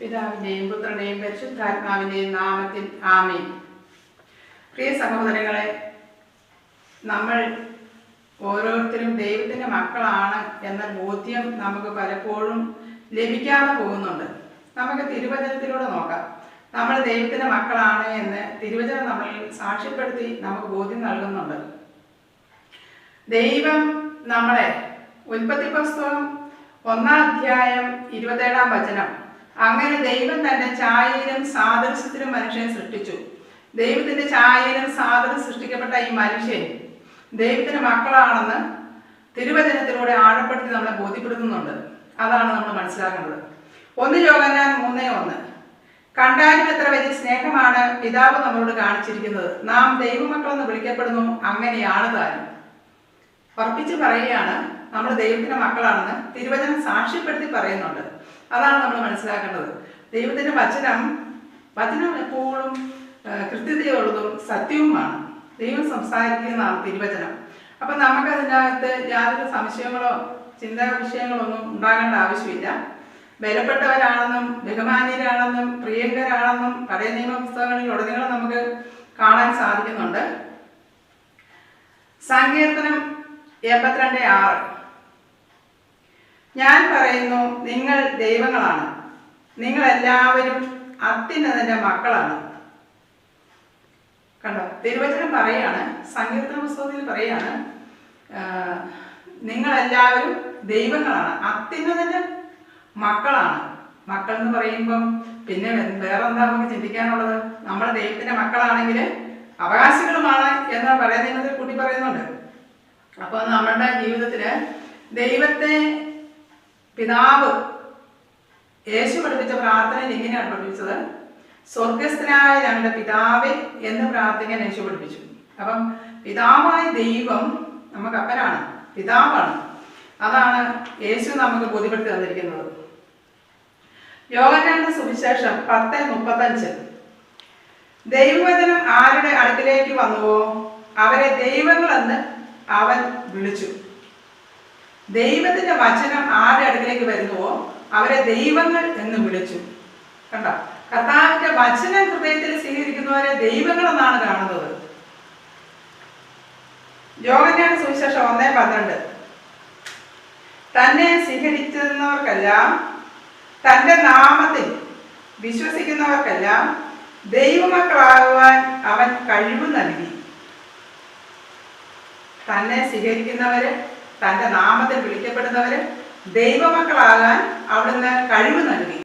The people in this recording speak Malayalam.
പിതാവിന്റെയും പുത്രന്റെയും പരിശുദ്ധാത്മാവിന്റെയും നാമത്തിൽ ആമേൻ. പ്രിയ സഹോദരങ്ങളെ നമ്മൾ ഓരോരുത്തരും ദൈവത്തിന്റെ മക്കളാണ് എന്ന ബോധ്യം നമുക്ക് പലപ്പോഴും ലഭിക്കാതെ പോകുന്നുണ്ട്. നമുക്ക് തിരുവചനത്തിലൂടെ നോക്കാം. നമ്മൾ ദൈവത്തിന്റെ മക്കളാണ് എന്ന് തിരുവചനം നമ്മളിൽ സാക്ഷ്യപ്പെടുത്തി നമുക്ക് ബോധ്യം നൽകുന്നുണ്ട്. ദൈവം നമ്മളെ ഉൽപ്പത്തി പുസ്തകം ഒന്നാം അധ്യായം ഇരുപത്തേഴാം വചനം അങ്ങനെ ദൈവം തന്റെ ഛായയിലും സാദൃശ്യത്തിലും മനുഷ്യനെ സൃഷ്ടിച്ചു. ദൈവത്തിന്റെ ഛായയിലും സാദൃശ്യം സൃഷ്ടിക്കപ്പെട്ട ഈ മനുഷ്യൻ ദൈവത്തിന്റെ മക്കളാണെന്ന് തിരുവചനത്തിലൂടെ ആഴപ്പെടുത്തി നമ്മളെ ബോധ്യപ്പെടുത്തുന്നുണ്ട്. അതാണ് നമ്മൾ മനസ്സിലാക്കേണ്ടത്. ഒന്ന് യോഗനാൻ മൂന്നേ ഒന്ന്. കണ്ടാലും എത്ര വലിയ സ്നേഹമാണ് പിതാവ് നമ്മളോട് കാണിച്ചിരിക്കുന്നത്. നാം ദൈവമക്കളെന്ന് വിളിക്കപ്പെടുന്നു. അങ്ങനെയാണ് താനും ഉറപ്പിച്ച് പറയുകയാണ് നമ്മൾ ദൈവത്തിന്റെ മക്കളാണെന്ന് തിരുവചനം സാക്ഷ്യപ്പെടുത്തി പറയുന്നുണ്ട്. അതാണ് നമ്മൾ മനസ്സിലാക്കേണ്ടത്. ദൈവത്തിന്റെ വചനം വചനം എപ്പോഴും കൃത്യതയുള്ളതും സത്യവുമാണ്. ദൈവം സംസാരിക്കുന്നതാണ് തിരുവചനം. അപ്പൊ നമുക്ക് അതിനകത്ത് യാതൊരു സംശയങ്ങളോ ചിന്താ വിഷയങ്ങളോ ഒന്നും ഉണ്ടാകേണ്ട ആവശ്യമില്ല. ബലപ്പെട്ടവരാണെന്നും ബഹുമാനീയരാണെന്നും പ്രിയങ്കരാണെന്നും പഴയ നിയമ പുസ്തകങ്ങളിൽ ഉടനീളം നമുക്ക് കാണാൻ സാധിക്കുന്നുണ്ട്. സങ്കീർത്തനം എൺപത്തിരണ്ട് ആറ്. ഞാൻ പറയുന്നു നിങ്ങൾ ദൈവങ്ങളാണ്. നിങ്ങൾ എല്ലാവരും അത്യുന്നതന്റെ മക്കളാണ്. കണ്ടോ? തിരുവചനം പറയാണ് സങ്കീർത്തന പുസ്തകത്തിൽ പറയാണ് നിങ്ങളെല്ലാവരും ദൈവങ്ങളാണ് അത്യുന്നതന്റെ മക്കളാണ്. മക്കൾ എന്ന് പറയുമ്പം പിന്നെ വേറെ എന്താ നമുക്ക് ചിന്തിക്കാനുള്ളത്? നമ്മൾ ദൈവത്തിന്റെ മക്കളാണെങ്കിൽ അവകാശികളുമാണ് എന്ന് പറയുന്നതിൽ കൂട്ടി പറയുന്നുണ്ട്. അപ്പോൾ നമ്മുടെ ജീവിതത്തിൽ ദൈവത്തെ പിതാവ് യേശു പഠിപ്പിച്ച പ്രാർത്ഥനയിൽ എങ്ങനെയാണ് പഠിപ്പിച്ചത്? സ്വർഗസ്ഥനായ ഞങ്ങളുടെ പിതാവെ എന്ന് പ്രാർത്ഥിക്കാൻ യേശു പഠിപ്പിച്ചു. അപ്പം പിതാവായ ദൈവം നമുക്ക് അപ്പനാണ് പിതാവാണ്. അതാണ് യേശു നമുക്ക് ബോധ്യപ്പെടുത്തി തന്നിരിക്കുന്നത്. യോഗനാന്റെ സുവിശേഷം പത്ത് മുപ്പത്തഞ്ച്. ദൈവവചനം ആരുടെ അടുക്കിലേക്ക് വന്നുവോ? അവരെ ദൈവങ്ങളെന്ന് അവൻ വിളിച്ചു. ദൈവത്തിന്റെ വചനം ആരുടെ അടുക്കിലേക്ക് വരുന്നുവോ അവരെ ദൈവങ്ങൾ എന്ന് വിളിച്ചു. കണ്ട? കർത്താവിന്റെ വചനം ഹൃദയത്തിൽ സ്വീകരിക്കുന്നവരെ ദൈവങ്ങൾ എന്നാണ് കാണുന്നത്. യോഗനാണ് സുവിശേഷം ഒന്നേ പന്ത്രണ്ട്. തന്നെ സ്വീകരിക്കുന്നവർക്കെല്ലാം തന്റെ നാമത്തിൽ വിശ്വസിക്കുന്നവർക്കെല്ലാം ദൈവമക്കളാകുവാൻ അവൻ കഴിവ് നൽകി. തന്നെ സ്വീകരിക്കുന്നവര് തന്റെ നാമത്തിൽ വിളിക്കപ്പെടുന്നവര് ദൈവമക്കളാകാൻ അവിടുന്ന് കഴിവ് നൽകി.